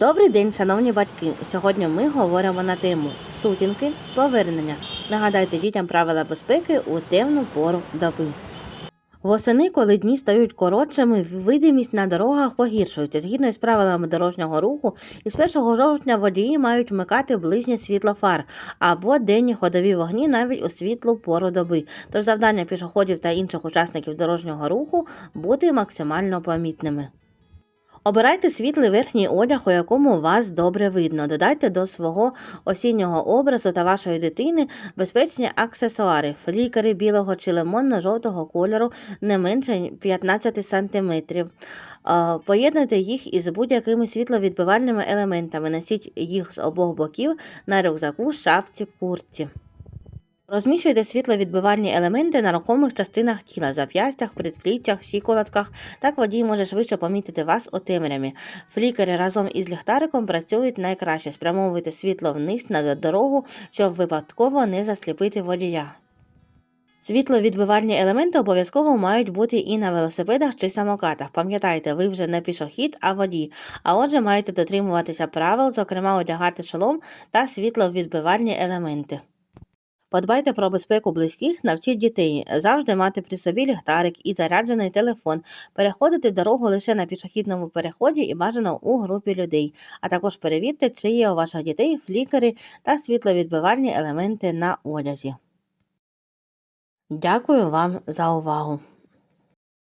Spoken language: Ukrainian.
Добрий день, шановні батьки. Сьогодні ми говоримо на тему сутінки повернення. Нагадайте дітям правила безпеки у темну пору доби. Восени, коли дні стають коротшими, видимість на дорогах погіршується. Згідно з правилами дорожнього руху, із 1 жовтня водії мають вмикати ближнє світло фар або денні ходові вогні навіть у світлу пору доби. Тож завдання пішоходів та інших учасників дорожнього руху бути максимально помітними. Обирайте світлий верхній одяг, у якому вас добре видно. Додайте до свого осіннього образу та вашої дитини безпечні аксесуари, флікери білого чи лимонно-жовтого кольору не менше 15 см. Поєднуйте їх із будь-якими світловідбивальними елементами. Носіть їх з обох боків на рюкзаку, шапці, куртці. Розміщуйте світловідбивальні елементи на рухомих частинах тіла, зап'ястях, предпліччях, щиколотках. Так водій може швидше помітити вас у темряві. Флікери разом із ліхтариком працюють найкраще. Спрямовуйте світло вниз на дорогу, щоб випадково не засліпити водія. Світловідбивальні елементи обов'язково мають бути і на велосипедах чи самокатах. Пам'ятайте, ви вже не пішохід, а водій. А отже, маєте дотримуватися правил, зокрема одягати шолом та світловідбивальні елементи. Подбайте про безпеку близьких, навчіть дітей завжди мати при собі ліхтарик і заряджений телефон, переходити дорогу лише на пішохідному переході і бажано у групі людей, а також перевірте, чи є у ваших дітей флікери та світловідбивальні елементи на одязі. Дякую вам за увагу!